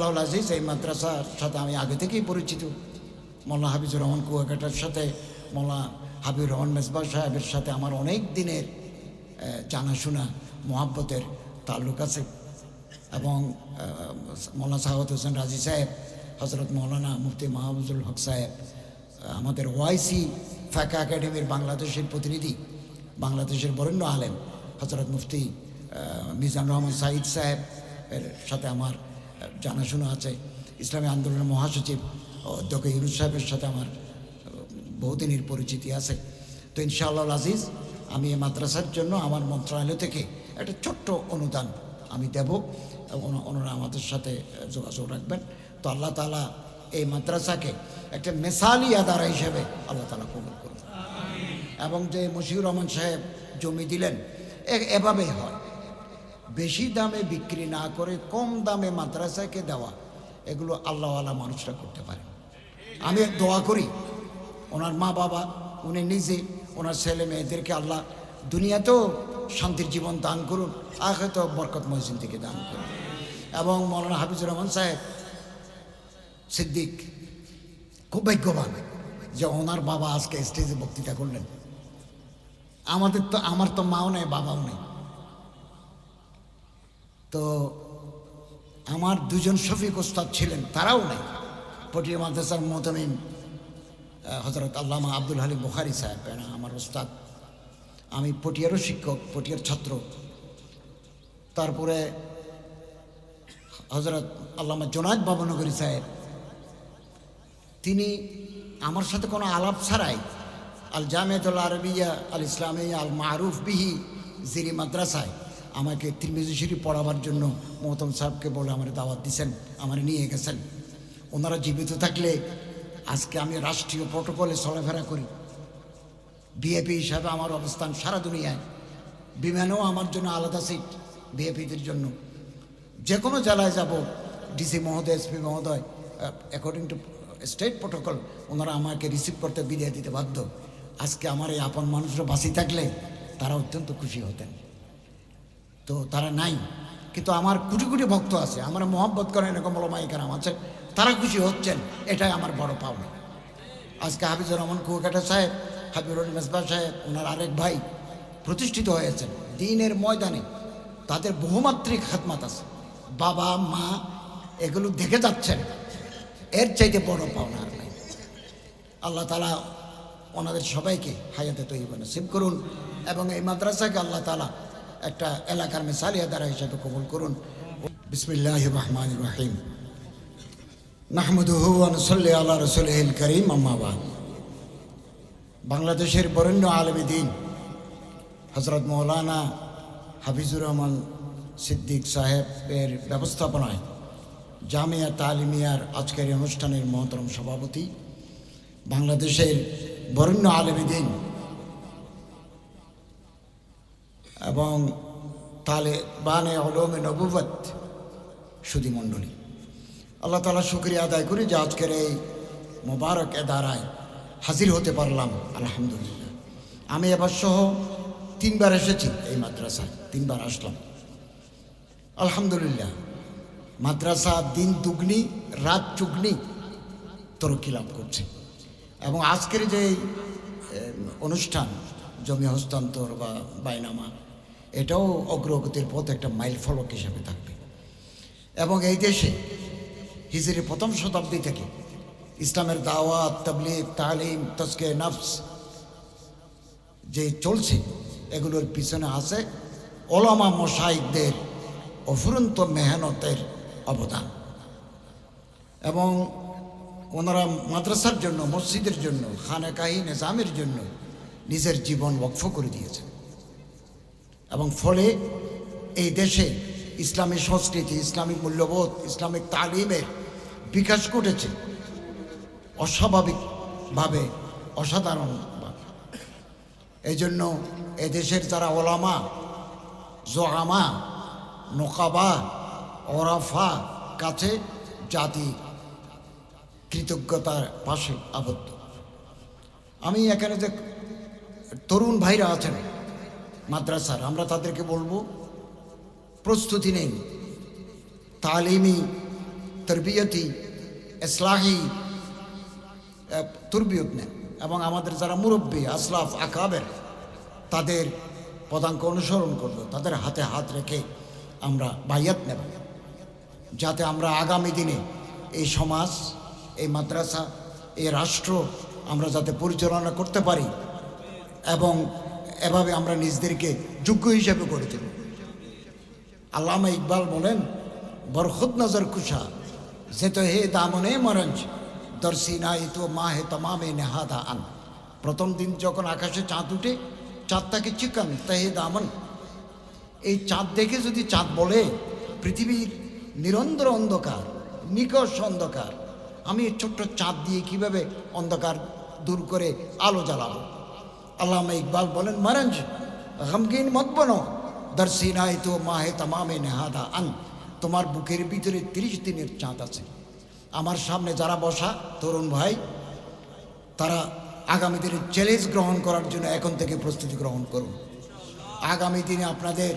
ইনশাআল্লাহ আজিজ এই মাদ্রাসার সাথে আমি আগে থেকেই পরিচিত। মোল্লা হাবিজুর রহমান কুয়াকাটার সাথে মোল্লা হাবিবুর রহমান মেজবা সাহেবের সাথে আমার অনেক দিনের জানাশোনা মোহাব্বতের তাল্লুক আছে। এবং আহ, মোল্লা সাহাবত হোসেন রাজি সাহেব হজরত মৌলানা মুফতি মাহবুজুল হক সাহেব আমাদের ওয়াইসি ফাঁকা একাডেমির বাংলাদেশের প্রতিনিধি বাংলাদেশের বরেণ্য আলেম হজরত মুফতি মিজান রহমান সাঈদ সাহেব এর সাথে আমার জানাশোনা আছে। ইসলামী আন্দোলনের মহাসচিব অধ্যক্ষ ইউনুস সাহেবের সাথে আমার বহুদিনের পরিচিতি আছে। তো ইনশাআল্লাহ আজিজ, আমি এই মাদ্রাসার জন্য আমার মন্ত্রণালয় থেকে একটা ছোট্ট অনুদান আমি দেব ওনারা আমাদের সাথে যোগাযোগ রাখবেন। তো আল্লাহ তালা এই মাদ্রাসাকে একটা মেসালি আদারা হিসেবে আল্লাহ তালা কবুল করুন। এবং যে মশিউর রহমান সাহেব জমি দিলেন এভাবেই হয়। বেশি দামে বিক্রি না করে কম দামে মাদ্রাসাকে দেওয়া, এগুলো আল্লাহওয়ালা মানুষরা করতে পারে। আমি দোয়া করি, ওনার মা বাবা, উনি নিজে, ওনার ছেলে মেয়েদেরকে আল্লাহ দুনিয়াতেও শান্তির জীবন দান করুন আর হয়তো বরকত মহসিন থেকে দান করুন। এবং মৌলানা হাফিজুর রহমান সাহেব, সিদ্দিক, খুব ভাগ্যবান যে ওনার বাবা আজকে স্টেজে বক্তৃতা করলেন। আমাদের তো, আমার তো মাও নেই, বাবাও নেই। তো আমার দুজন শফিক ওস্তাদ ছিলেন, তারাও নেই। পটিয়া মাদ্রাসার মোহতামিম হজরত আল্লামা আব্দুল হালিম বুখারি সাহেব আমার ওস্তাদ। আমি পটিয়ারও শিক্ষক, পটিয়ার ছাত্র। তারপরে হজরত আল্লামা জোনায়দ বাবনগরী সাহেব, তিনি আমার সাথে কোনো আলাপ ছাড়াই আল জামেদুল আরবিয়া আল ইসলামিয়া আল মারুফ বিহি, জিরি মাদ্রাসায় আমাকে তিরমিজি পড়াবার জন্য মহতম সাহেবকে বলে আমার দাওয়াত দিয়েছেন আমার নিয়ে গেছেন। ওনারা জীবিত থাকলে আজকে আমি রাষ্ট্রীয় প্রটোকলে চলাফেরা করি। বিএপি হিসাবে আমার অবস্থান সারা দুনিয়ায়। বিমানেও আমার জন্য আলাদা সিট বিএপিদের জন্য। যে কোনো জেলায় যাব ডিসি মহোদয় এসপি মহোদয় অ্যাকর্ডিং টু স্টেট প্রোটোকল ওনারা আমাকে রিসিভ করতে বিদায় দিতে বাধ্য। আজকে আমার এই আপন মানুষরা বাঁচি থাকলে তারা অত্যন্ত খুশি হতেন। তো তারা নাই। কিন্তু আমার কোটি কোটি ভক্ত আছে, আমার মহব্বত করেন এরকম ওলমাইকারাম আছে, তারা খুশি হচ্ছেন, এটাই আমার বড় পাওনা। আজকে হাফিজুর রহমান কুয়াকাটা সাহেব, হাবিবুর মেসবা সাহেব, ওনার আরেক ভাই প্রতিষ্ঠিত হয়েছেন দিনের ময়দানে, তাদের বহুমাত্রিক হাতমাত আছে। বাবা, মা, এগুলো দেখে যাচ্ছেন, এর চাইতে বড় পাওনা আর নাই। আল্লাহ তালা ওনাদের সবাইকে হায়াতে তৈরি নসিব করুন এবং এই মাদ্রাসাকে আল্লাহ তালা একটা এলাকার মেসালিয়া দ্বারা হিসাবে কবুল করুন। বিসমিল্লাহ রহমান রহিম। নাহমদুহু আনসল্লি আল্লাহ রসুল করিম আম্মাবাদ বাংলাদেশের বরেণ্য আলমী দিন হজরত মৌলানা হাফিজুর রহমান সিদ্দিক সাহেবের ব্যবস্থাপনায় জামিয়া তালিমিয়ার আজকের অনুষ্ঠানের মহতরম সভাপতি, বাংলাদেশের বরেণ্য আলমী দিন এবং তালে বানে অলমে নবুবত সুদী মণ্ডলী। আল্লাহ তালা শুক্রিয়া আদায় করি যে আজকের এই মোবারক এদারায় হাজির হতে পারলাম, আলহামদুলিল্লাহ। আমি এবার সহ তিনবার এসেছি এই মাদ্রাসায়, তিনবার আসলাম। আলহামদুলিল্লাহ, মাদ্রাসা দিন দুগ্নি, রাত চুগ্নি তরক্কি লাভ করছে। এবং আজকের যে অনুষ্ঠান, জমি হস্তান্তর বা বাইনামা এটাও অগ্রগতির পথ একটা মাইল ফলক হিসেবে থাকবে। এবং এই দেশে হিজরি প্রথম শতাব্দী থেকে ইসলামের দাওয়াত, তাবলিগ, তালিম তসকে নফস যে চলছে, এগুলোর পিছনে আছে ওলামা মশাইকদের অফুরন্ত মেহনতের অবদান। এবং ওনারা মাদ্রাসার জন্য, মসজিদের জন্য খানেকাহি নিজামের জন্য নিজের জীবন বক্ফ করে দিয়েছেন। এবং ফলে এই দেশে ইসলামী সংস্কৃতি, ইসলামিক মূল্যবোধ, ইসলামিক তালিমের বিকাশ ঘটেছে। অস্বাভাবিকভাবে, অসাধারণভাবে। এই জন্য এদেশের যারা ওলামা জোহামা নোকাবা, ওরাফা কাছে জাতি কৃতজ্ঞতার পাশে আবদ্ধ। আমি এখানে যে তরুণ ভাইরা আছেন মাদ্রাসার, আমরা তাদেরকে বলব, প্রস্তুতি নেই। তালিমি, তরবিয়তি ইসলাহি তুরবিয়ত নেন এবং আমাদের যারা মুরব্বী, আসলাফ, আকাবের, তাদের পদাঙ্ক অনুসরণ করব, তাদের হাতে হাত রেখে আমরা বাইয়াত নেব। যাতে আমরা আগামী দিনে এই সমাজ, এই মাদ্রাসা, এই রাষ্ট্র আমরা যাতে পরিচালনা করতে পারি এবং এভাবে আমরা নিজেদেরকে যোগ্য হিসেবে গড়ে তুলব আল্লামা ইকবাল বলেন, বরখুদ নজর কুশা যে তো হে দামনে মরঞ্জ দর্শি নাই তো মা হে তমামে নেহাদা আন। প্রথম দিন যখন আকাশে চাঁদ উঠে চাঁদটাকে চিকন তাহে দামন। এই চাঁদ দেখে যদি চাঁদ বলে, পৃথিবীর নিরন্তর অন্ধকার, নিকষ অন্ধকার, আমি ছোট্ট চাঁদ দিয়ে কীভাবে অন্ধকার দূর করে আলো জ্বালাবো? আল্লামা ইকবাল বলেন, মরঞ্জ, গমগিন মত বনো। দর্শিনায় তো মাহে তামামে নেহাদা আন। তোমার বুকের ভিতরে তিরিশ দিনের চাঁদ আছে। আমার সামনে যারা বসা, তরুণ ভাই, তারা আগামী দিনে চ্যালেঞ্জ গ্রহণ করার জন্য এখন থেকে প্রস্তুতি গ্রহণ করুন। আগামী দিনে আপনাদের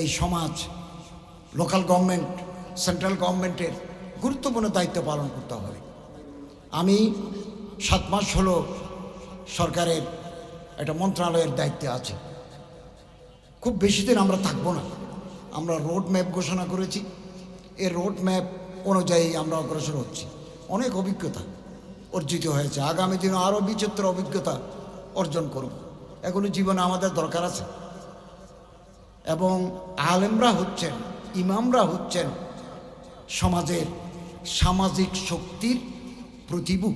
এই সমাজ লোকাল গভর্নমেন্ট সেন্ট্রাল গভর্নমেন্টের গুরুত্বপূর্ণ দায়িত্ব পালন করতে হবে। আমি সাত মাস হলো সরকারের একটা মন্ত্রণালয়ের দায়িত্বে আছে। খুব বেশি দিন আমরা থাকব না। আমরা রোড ম্যাপ ঘোষণা করেছি। এই রোড ম্যাপ অনুযায়ী আমরা অগ্রসর হচ্ছি। অনেক অভিজ্ঞতা অর্জিত হয়েছে। আগামী দিনে আরও বিচিত্র অভিজ্ঞতা অর্জন করব। এগুলো জীবনে আমাদের দরকার আছে। এবং আলেমরা হচ্ছেন, ইমামরা হচ্ছেন সমাজের সামাজিক শক্তির প্রতিভূ।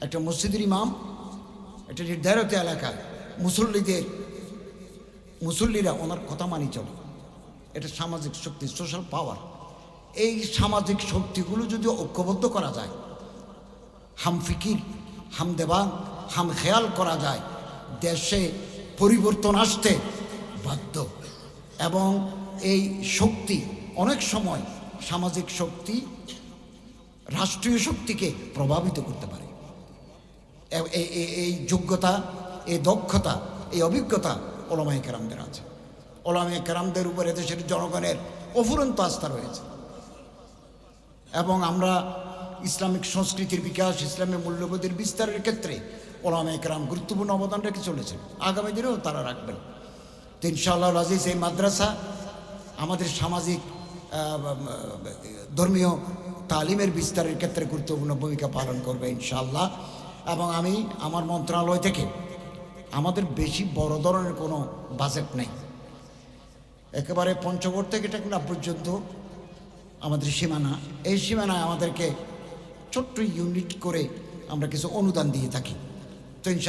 একটা মসজিদের ইমাম একটা নির্ধারিত এলাকা। মুসল্লিদের, মুসল্লিরা ওনার কথা মানি চলে। এটা সামাজিক শক্তি সোশ্যাল পাওয়ার এই সামাজিক শক্তিগুলো যদি ঐক্যবদ্ধ করা যায়, হাম ফিকির, হাম দেবা হাম খেয়াল করা যায়, দেশে পরিবর্তন আসতে বাধ্য। এবং এই শক্তি অনেক সময় সামাজিক শক্তি, রাষ্ট্রীয় শক্তিকে প্রভাবিত করতে পারে। এই যোগ্যতা, এই দক্ষতা, এই অভিজ্ঞতা ওলামাই কেরামদের আছে। ওলামাই কেরামদের উপরে দেশের জনগণের অফুরন্ত আস্থা রয়েছে। এবং আমরা ইসলামিক সংস্কৃতির বিকাশ ইসলামের মূল্যবোধের বিস্তারের ক্ষেত্রে ওলামাই কেরাম গুরুত্বপূর্ণ অবদান রেখে চলেছেন। আগামী দিনেও তারা রাখবেন। তো ইনশাআল্লাহ আজিজ, এই মাদ্রাসা আমাদের সামাজিক ধর্মীয় তালিমের বিস্তারের ক্ষেত্রে গুরুত্বপূর্ণ ভূমিকা পালন করবে ইনশাআল্লাহ। এবং আমি আমার মন্ত্রণালয় থেকে আমাদের বেশি বড় ধরনের কোনো বাজেট নেই। একেবারে পঞ্চগড় থেকে টেকনা পর্যন্ত আমাদের সীমানা, এই সীমানায় আমাদেরকে ছোট্ট ইউনিট করে আমরা কিছু অনুদান দিয়ে থাকি। তো